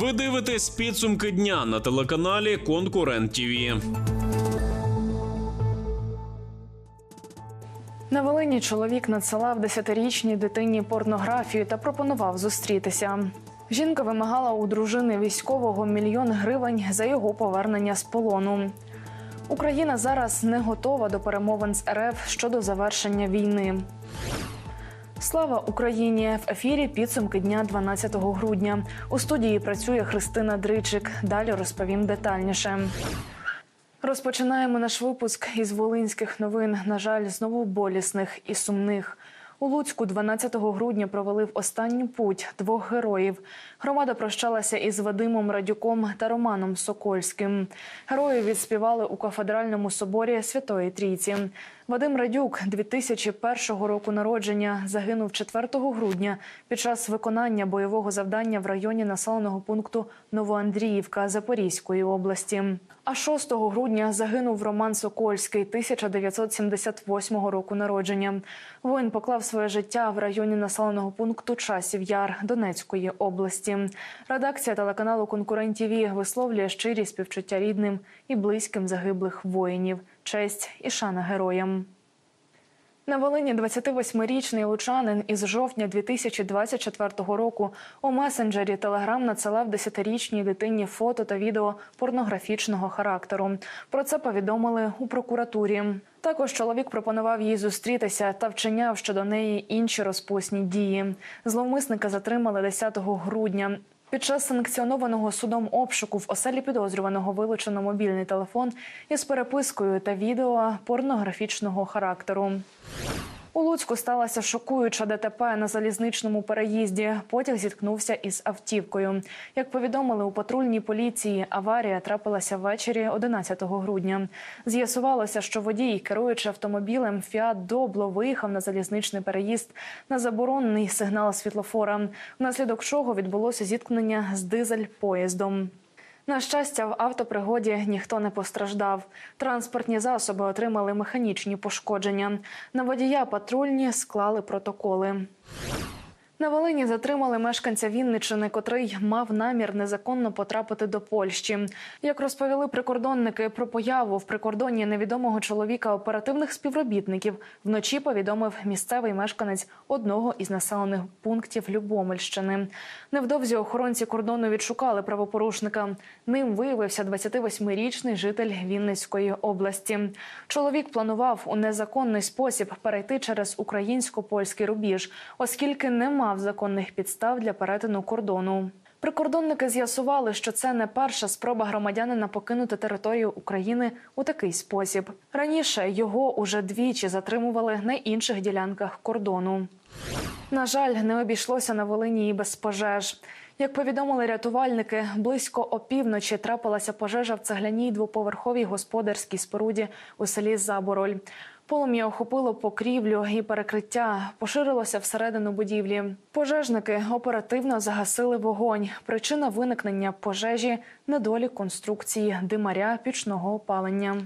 Ви дивитесь підсумки дня на телеканалі Конкурент ТІВІ. На Волині чоловік надсилав десятирічній дитині порнографію та пропонував зустрітися. Жінка вимагала у дружини військового мільйон гривень за його повернення з полону. Україна зараз не готова до перемовин з РФ щодо завершення війни. Слава Україні! В ефірі підсумки дня 12 грудня. У студії працює Христина Дричик. Далі розповім детальніше. Розпочинаємо наш випуск із волинських новин. На жаль, знову болісних і сумних. У Луцьку 12 грудня провели в останню путь двох героїв. Громада прощалася із Вадимом Радюком та Романом Сокольським. Герої відспівали у кафедральному соборі Святої Трійці. Вадим Радюк 2001 року народження загинув 4 грудня під час виконання бойового завдання в районі населеного пункту Новоандріївка Запорізької області. А 6 грудня загинув Роман Сокольський 1978 року народження. Воїн поклав своє життя в районі населеного пункту Часів Яр Донецької області. Редакція телеканалу Конкурент ТІВІ висловлює щирі співчуття рідним і близьким загиблих воїнів. Честь і шана героям. На Волині 28-річний лучанин із жовтня 2024 року у месенджері Телеграм надсилав 10-річній дитині фото та відео порнографічного характеру. Про це повідомили у прокуратурі. Також чоловік пропонував їй зустрітися та вчиняв щодо неї інші розпусні дії. Зловмисника затримали 10 грудня. Під час санкціонованого судом обшуку в оселі підозрюваного вилучено мобільний телефон із перепискою та відео порнографічного характеру. У Луцьку сталася шокуюча ДТП на залізничному переїзді. Потяг зіткнувся із автівкою. Як повідомили у патрульній поліції, аварія трапилася ввечері 11 грудня. З'ясувалося, що водій, керуючи автомобілем Фіат Добло, виїхав на залізничний переїзд на заборонений сигнал світлофора, внаслідок чого відбулося зіткнення з дизель-поїздом. На щастя, в автопригоді ніхто не постраждав. Транспортні засоби отримали механічні пошкодження. На водія патрульні склали протоколи. На Волині затримали мешканця Вінничини, котрий мав намір незаконно потрапити до Польщі. Як розповіли прикордонники про появу в прикордонні невідомого чоловіка оперативних співробітників, вночі повідомив місцевий мешканець одного із населених пунктів Любомельщини. Невдовзі охоронці кордону відшукали правопорушника. Ним виявився 28-річний житель Вінницької області. Чоловік планував у незаконний спосіб перейти через українсько-польський рубіж, оскільки не мав законних підстав для перетину кордону. Прикордонники з'ясували, що це не перша спроба громадянина покинути територію України у такий спосіб. Раніше його уже двічі затримували на інших ділянках кордону. На жаль, не обійшлося на Волині і без пожеж. Як повідомили рятувальники, близько опівночі трапилася пожежа в цегляній двоповерховій господарській споруді у селі Забороль. Полум'я охопило покрівлю і перекриття, поширилося всередину будівлі. Пожежники оперативно загасили вогонь. Причина виникнення пожежі недолік конструкції димаря пічного опалення.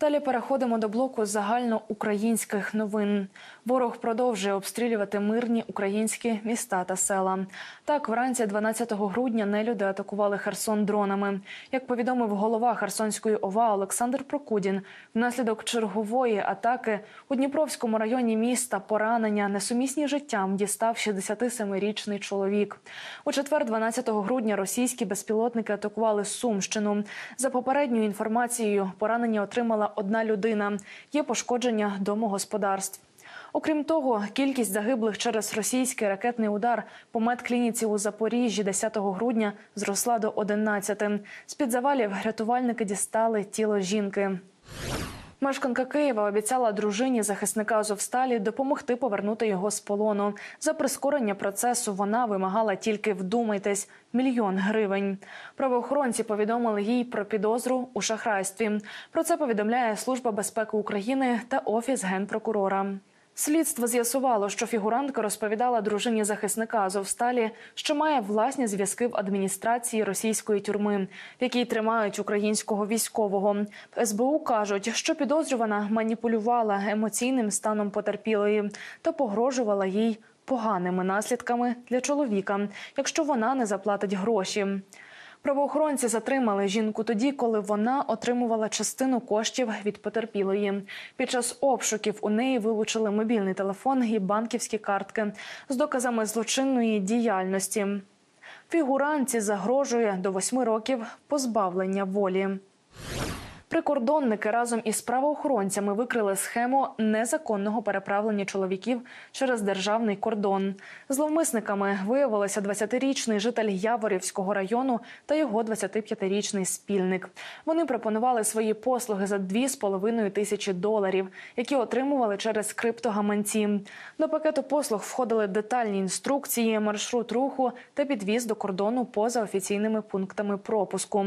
Далі переходимо до блоку загальноукраїнських новин. Ворог продовжує обстрілювати мирні українські міста та села. Так, вранці 12 грудня нелюди атакували Херсон дронами. Як повідомив голова Херсонської ОВА Олександр Прокудін, внаслідок чергової атаки у Дніпровському районі міста поранення несумісні життям дістав 67-річний чоловік. У четвер, 12 грудня, російські безпілотники атакували Сумщину. За попередньою інформацією, поранення отримала одна людина. Є пошкодження домогосподарств. Окрім того, кількість загиблих через російський ракетний удар по медклініці у Запоріжжі 10 грудня зросла до 11. З під завалів рятувальники дістали тіло жінки. Мешканка Києва обіцяла дружині захисника Азовсталі допомогти повернути його з полону. За прискорення процесу вона вимагала тільки вдумайтесь мільйон гривень. Правоохоронці повідомили їй про підозру у шахрайстві. Про це повідомляє Служба безпеки України та офіс генпрокурора. Слідство з'ясувало, що фігурантка розповідала дружині захисника Азовсталі, що має власні зв'язки в адміністрації російської тюрми, в якій тримають українського військового. СБУ кажуть, що підозрювана маніпулювала емоційним станом потерпілої та погрожувала їй поганими наслідками для чоловіка, якщо вона не заплатить гроші. Правоохоронці затримали жінку тоді, коли вона отримувала частину коштів від потерпілої. Під час обшуків у неї вилучили мобільний телефон і банківські картки з доказами злочинної діяльності. Фігуранці загрожує до восьми років позбавлення волі. Прикордонники разом із правоохоронцями викрили схему незаконного переправлення чоловіків через державний кордон. Зловмисниками виявилися 20-річний житель Яворівського району та його 25-річний спільник. Вони пропонували свої послуги за 2,5 тисячі доларів, які отримували через криптогаманці. До пакету послуг входили детальні інструкції, маршрут руху та підвіз до кордону поза офіційними пунктами пропуску.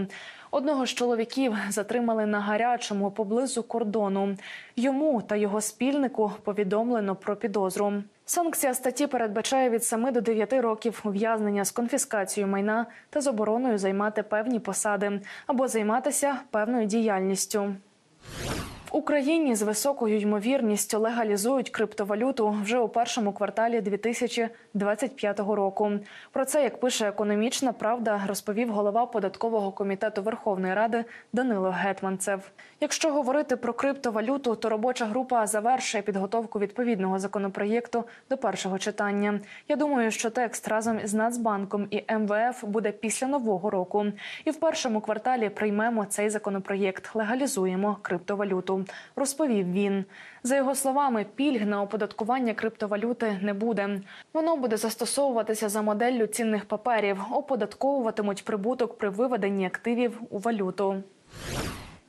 Одного з чоловіків затримали на гарячому поблизу кордону. Йому та його спільнику повідомлено про підозру. Санкція статті передбачає від 7 до 9 років ув'язнення з конфіскацією майна та забороною займати певні посади або займатися певною діяльністю. Україні з високою ймовірністю легалізують криптовалюту вже у першому кварталі 2025 року. Про це, як пише економічна правда, розповів голова податкового комітету Верховної Ради Данило Гетманцев. Якщо говорити про криптовалюту, то робоча група завершує підготовку відповідного законопроєкту до першого читання. Я думаю, що текст разом з Нацбанком і МВФ буде після нового року. І в першому кварталі приймемо цей законопроєкт. Легалізуємо криптовалюту. Розповів він. За його словами, пільг на оподаткування криптовалюти не буде. Воно буде застосовуватися за моделлю цінних паперів, оподатковуватимуть прибуток при виведенні активів у валюту.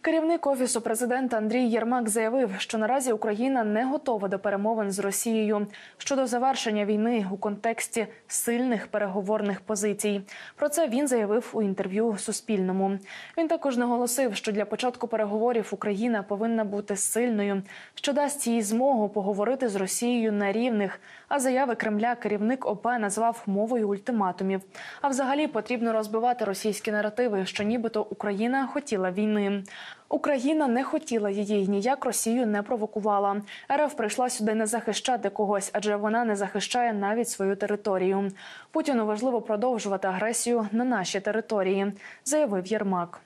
Керівник офісу президента Андрій Єрмак заявив, що наразі Україна не готова до перемовин з Росією щодо завершення війни у контексті сильних переговорних позицій. Про це він заявив у інтерв'ю Суспільному. Він також наголосив, що для початку переговорів Україна повинна бути сильною, що дасть їй змогу поговорити з Росією на рівних. А заяви Кремля керівник ОП назвав мовою ультиматумів. А взагалі потрібно розбивати російські наративи, що нібито Україна хотіла війни. Україна не хотіла її ніяк Росію не провокувала. РФ прийшла сюди не захищати когось, адже вона не захищає навіть свою територію. Путіну важливо продовжувати агресію на нашій території, заявив Єрмак.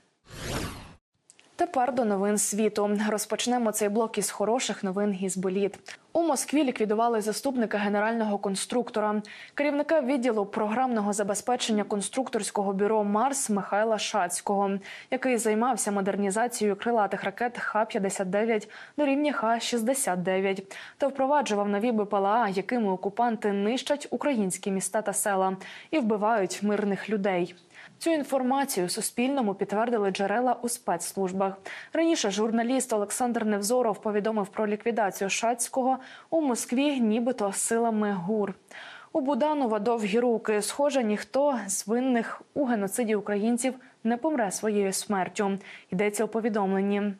Тепер до новин світу розпочнемо цей блок із хороших новин із боліт. У Москві ліквідували заступника генерального конструктора, керівника відділу програмного забезпечення конструкторського бюро Марс Михайла Шацького, який займався модернізацією крилатих ракет Х-59 до рівня Х-69 та впроваджував нові БПЛА, якими окупанти нищать українські міста та села і вбивають мирних людей. Цю інформацію Суспільному підтвердили джерела у спецслужбах. Раніше журналіст Олександр Невзоров повідомив про ліквідацію Шацького у Москві, нібито силами ГУР. У Буданова довгі руки. Схоже, ніхто з винних у геноциді українців не помре своєю смертю. Йдеться у повідомленні.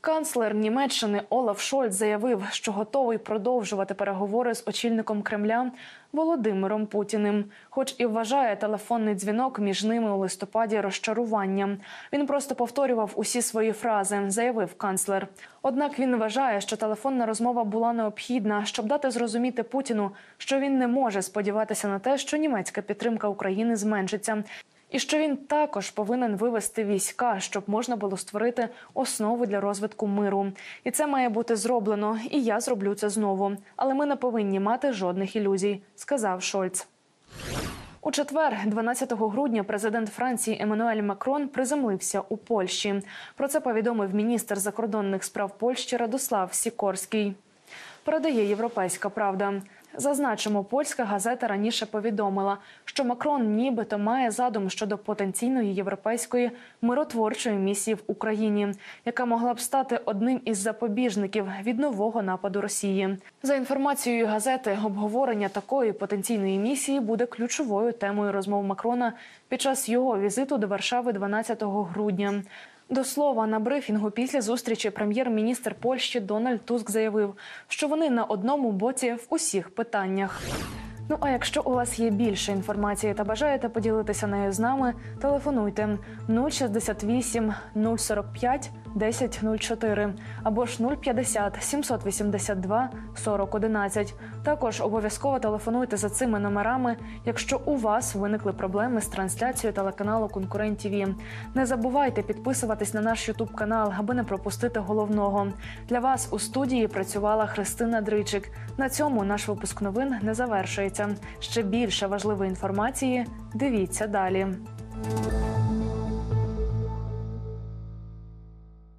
Канцлер Німеччини Олаф Шольц заявив, що готовий продовжувати переговори з очільником Кремля Володимиром Путіним, хоч і вважає телефонний дзвінок між ними у листопаді розчаруванням. Він просто повторював усі свої фрази, заявив канцлер. Однак він вважає, що телефонна розмова була необхідна, щоб дати зрозуміти Путіну, що він не може сподіватися на те, що німецька підтримка України зменшиться. І що він також повинен вивести війська, щоб можна було створити основу для розвитку миру. І це має бути зроблено. І я зроблю це знову. Але ми не повинні мати жодних ілюзій, сказав Шольц. У четвер, 12 грудня, президент Франції Еммануель Макрон приземлився у Польщі. Про це повідомив міністр закордонних справ Польщі Радослав Сікорський. Передає європейська правда. Зазначимо, польська газета раніше повідомила, що Макрон нібито має задум щодо потенційної європейської миротворчої місії в Україні, яка могла б стати одним із запобіжників від нового нападу Росії. За інформацією газети, обговорення такої потенційної місії буде ключовою темою розмов Макрона під час його візиту до Варшави 12 грудня. До слова, на брифінгу після зустрічі прем'єр-міністр Польщі Дональд Туск заявив, що вони на одному боці в усіх питаннях. Ну а якщо у вас є більше інформації та бажаєте поділитися нею з нами, телефонуйте 068 045 1004 або ж 050 782 40 11. Також обов'язково телефонуйте за цими номерами, якщо у вас виникли проблеми з трансляцією телеканалу Конкурент ТІВІ. Не забувайте підписуватись на наш Ютуб канал, аби не пропустити головного. Для вас у студії працювала Христина Дричик. На цьому наш випуск новин не завершується. Ще більше важливої інформації. Дивіться далі.